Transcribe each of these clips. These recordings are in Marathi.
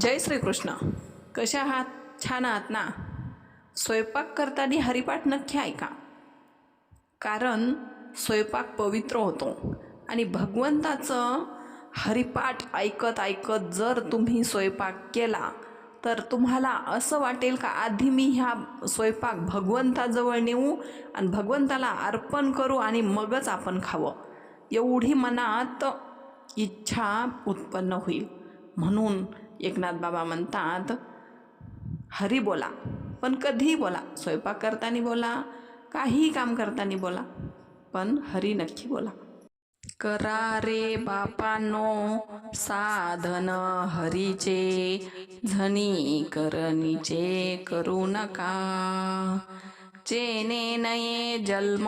जय श्रीकृष्ण. कशा आहात? छान आहात ना? स्वयंपाक करताना हरिपाठ नक्की ऐका. कारण स्वयंपाक पवित्र होतो आणि भगवंताचं हरिपाठ ऐकत ऐकत जर तुम्ही स्वयंपाक केला तर तुम्हाला असं वाटेल का आधी मी ह्या स्वयंपाक भगवंताजवळ नेऊ आणि भगवंताला अर्पण करू आणि मगच आपण खावं? एवढी मनात इच्छा उत्पन्न होईल. म्हणून एकनाथ बाबा म्हणतात हरी बोला पण कधीही बोला. स्वयंपाक करताना बोला काहीही काम करताना बोला पण हरी नक्की बोला. करा रे बापानो साधन हरीचे झनी करणीचे करू नका. चेने नये जन्म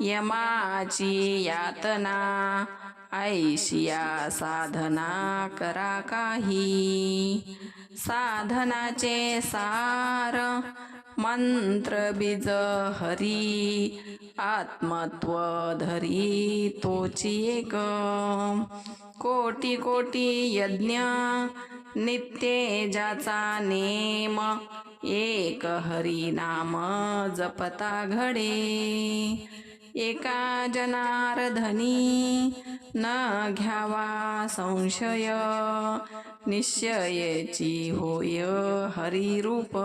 यमाची यातना ऐशिया साधना करा काही. साधनाचे सार मंत्र बीज हरी आत्मत्व धरी तोची एक. कोटी कोटी यज्ञ नित्येजाचा ज्याचा नेम एक हरी नाम जपता घडे. एका जनार्धनी न घ्यावा संशय. निश्चयची होय हरिरूप.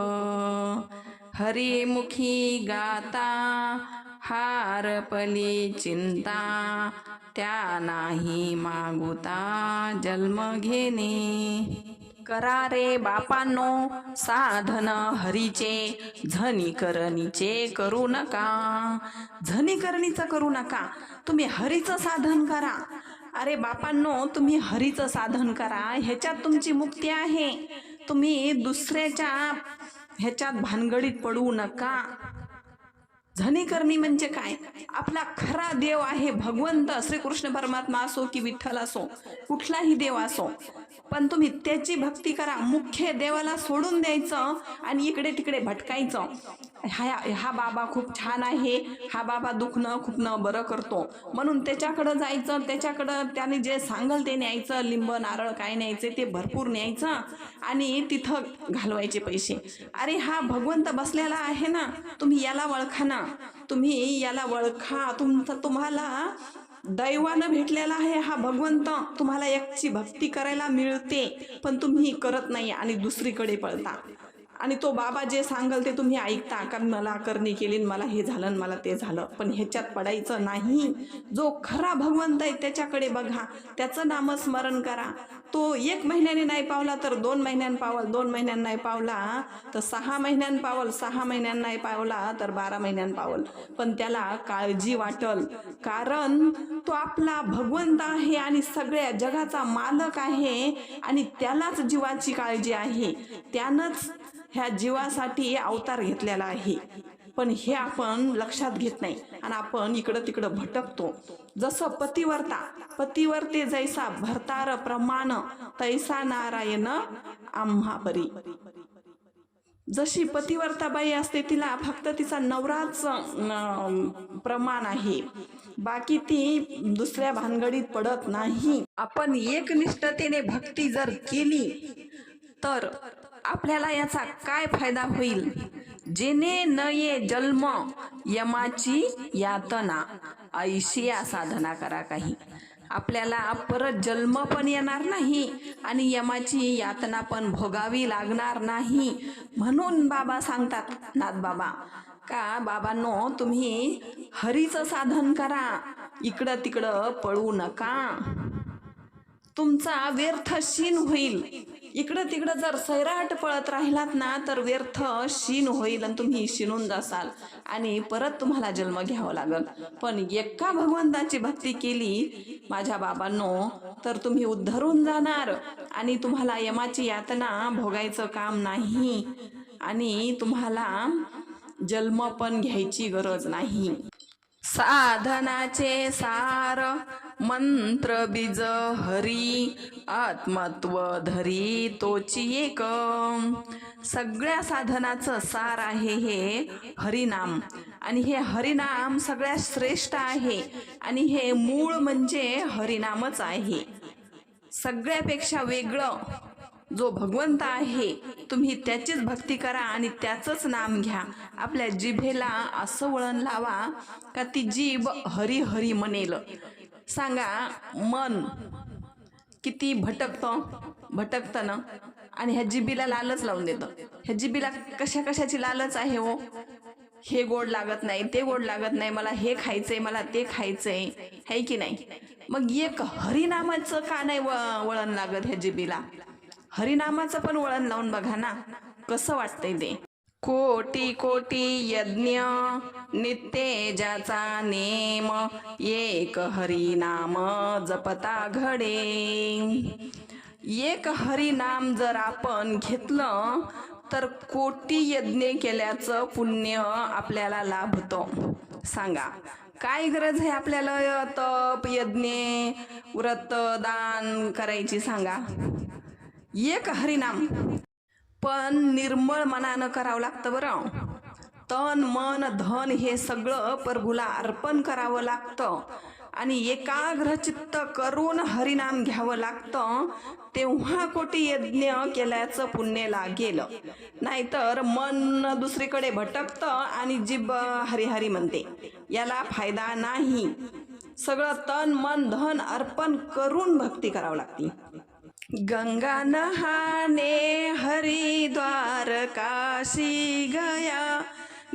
हरिमुखी गाता हारपली चिंता त्या नाही मागुता जन्म घेणे. करा रे बापांनो साधन हरीचे झनीकरणीचे करू नका. झनीकरणीचं करू नका. तुम्ही हरीचं साधन करा. अरे बापांनो तुम्ही हरीचं साधन करा. ह्याच्यात तुमची मुक्ती आहे. तुम्ही दुसऱ्याच्या ह्याच्यात भानगडीत पडू नका. झनीकरणी म्हणजे काय? आपला खरा देव आहे भगवंत. श्रीकृष्ण परमात्मा असो की विठ्ठल असो कुठलाही देव असो. पण तुम्ही त्याची भक्ती करा. मुख्य देवाला सोडून द्यायचं आणि इकडे तिकडे भटकायचं. हा हा बाबा खूप छान आहे. हा बाबा दुखणं खुपणं बरं करतो. म्हणून त्याच्याकडं जायचं त्याच्याकडं त्याने जे सांगल ते न्यायचं. लिंब नारळ काय न्यायचे ते भरपूर न्यायचं आणि तिथं घालवायचे पैसे. अरे हा भगवंत बसलेला आहे ना तुम्ही याला वळखा ना. तुम्ही याला वळखा तुमचा तुम्हाला दैवानं भेटलेला आहे हा भगवंत. तुम्हाला एकची भक्ती करायला मिळते पण तुम्ही करत नाही आणि दुसरीकडे पळता. आणि तो बाबा जे सांगल ते तुम्ही ऐकता कारण मला करणी केली मला हे झालं मला ते झालं. पण ह्याच्यात पडायचं नाही. जो खरा भगवंत आहे त्याच्याकडे बघा. त्याचं नामस्मरण करा. तो एक महिन्याने नाही पावला तर दोन महिन्यान पावल. दोन महिन्यान नाही पावला तर सहा महिन्यान पावल. सहा महिन्यान नाही पावला तर बारा महिन्यान पावल. पण त्याला काळजी वाटल. कारण तो आपला भगवंत आहे आणि सगळ्या जगाचा मालक आहे आणि त्यालाच जीवाची काळजी आहे. त्यानंच ह्या जीवासाठी अवतार घेतलेला आहे. पण हे आपण लक्षात घेत नाही. आणि आपण इकडं तिकडं भटकतो. जसं पतिवर्ता पतिवर्ते जैसा भरतार प्रमाण तैसा नारायण आम्हा परी जशी पतिवर्ताबाई असते तिला फक्त तिचा नवराच प्रमाण आहे. बाकी ती दुसऱ्या भानगडीत पडत नाही. आपण एकनिष्ठतेने भक्ती जर केली तर आपल्याला याचा काय फायदा होईल? जेने न ये जन्म यमाची यातना. ऐशिया साधना करा काही. आपल्याला परत जन्म पण येणार नाही आणि यमाची यातना पण भोगावी लागणार नाही म्हणून बाबा सांगतात नाथ बाबा का बाबांनो तुम्ही हरीचं साधन करा. इकडं तिकडं पळू नका. तुमचा व्यर्थ क्षीण होईल. इकडं तिकडं जर सैराट पळत राहिलात ना तर व्यर्थ शीन होईल आणि तुम्ही शिनून जासाल. आणि परत तुम्हाला जन्म घ्यावा लागल. पण एका भगवंताची भक्ती केली माझ्या बाबांनो तर तुम्ही उद्धरून जाणार. आणि तुम्हाला यमाची यातना भोगायचं काम नाही. आणि तुम्हाला जन्म पण घ्यायची गरज नाही. साधनाचे सार मंत्र बीज हरी आत्मत्व धरी तोची एक. सगळ्या साधनाचं सार आहे हे हरिनाम. आणि हे हरिनाम सगळ्यात श्रेष्ठ आहे. आणि हे मूळ म्हणजे हरिनामच आहे. सगळ्यापेक्षा वेगळं जो भगवंत आहे तुम्ही त्याचीच भक्ती करा आणि त्याचंच नाम घ्या. आपल्या जिभेला असं वळण लावा का ती जीभ हरी हरी म्हणेल. सांगा मन किती भटकतं भटकतं ना? आणि ह्या जिबीला लालच लावून देतं. ह्या जिबीला कशा कशाची लालच आहे हो? हे गोड लागत नाही ते गोड लागत नाही मला हे खायचंय मला ते खायचंय. है की नाही? मग एक हरिनामाचं का नाही व- वळण लागत ह्या जिबीला? हरिनामाचं पण वळण लावून बघा ना कसं वाटतंय ते? कोटी कोटी यज्ञ नित्येजाचा नेम एक हरिनाम जपता घडे. एक हरिनाम जर आपण घेतलं तर कोटी यज्ञ केल्याचं पुण्य आपल्याला लाभतं. सांगा काय गरज आहे आपल्याला तप यज्ञ व्रत दान करायची सांगा? एक हरिनाम. पण निर्मळ मनानं करावं लागतं बरं. तन मन धन हे सगळं प्रभूला अर्पण करावं लागतं. आणि एकाग्र चित्त करून हरिनाम घ्यावं लागतं. तेव्हा कोटी यज्ञ केल्याचं पुण्य लागेल. नाहीतर मन दुसरीकडे भटकतं आणि जीभ हरिहरी म्हणते. याला फायदा नाही. सगळं तन मन धन अर्पण करून भक्ती करावं लागते. गंगा नहाने हरिद्वार काशी गया।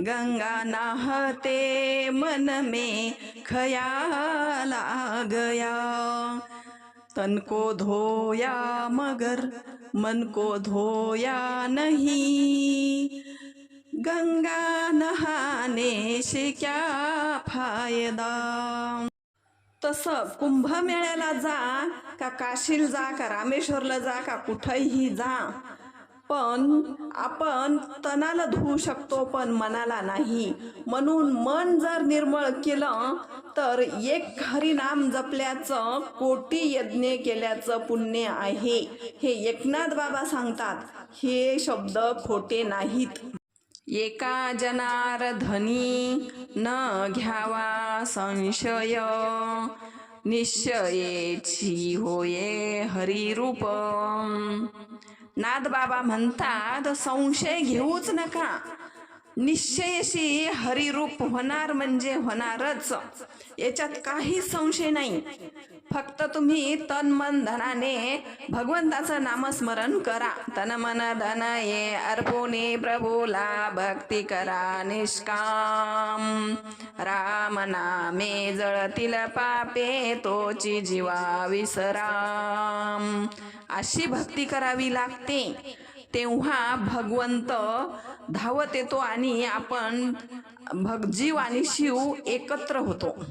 गंगा नहाते मन में खयाला आ गया। तन को धोया मगर मन को धोया नहीं। गंगा नहाने से क्या फायदा? तसं कुंभमेळ्याला जा का काशील जा का रामेश्वरला जा का कुठंही जा. पण आपण तनाला धुवू शकतो पण मनाला नाही. म्हणून मन जर निर्मळ केलं तर एक हरिनाम जपल्याचं कोटी यज्ञ केल्याचं पुण्य आहे. हे एकनाथ बाबा सांगतात हे शब्द खोटे नाहीत. एका जनार्धनी न घ्यावा संशय. निश्चयेची होये हरिरूप. नाद बाबा म्हणतात संशय घेऊच नका. निश्चयशी हरिरूप होणार म्हणजे होणारच. याच्यात काही संशय नाही. फक्त तुम्ही तन मन धनाने भगवंताचं नामस्मरण करा. तन मन धन ये अर्पोने प्रभूला भक्ती करा निष्काम. राम नामे जळतील पापे तोची जीवा विसराम. अशी भक्ती करावी लागते. तेव्हा भगवंत धावत येतो आणि आपण भग जीव आणि शिव एकत्र होतो.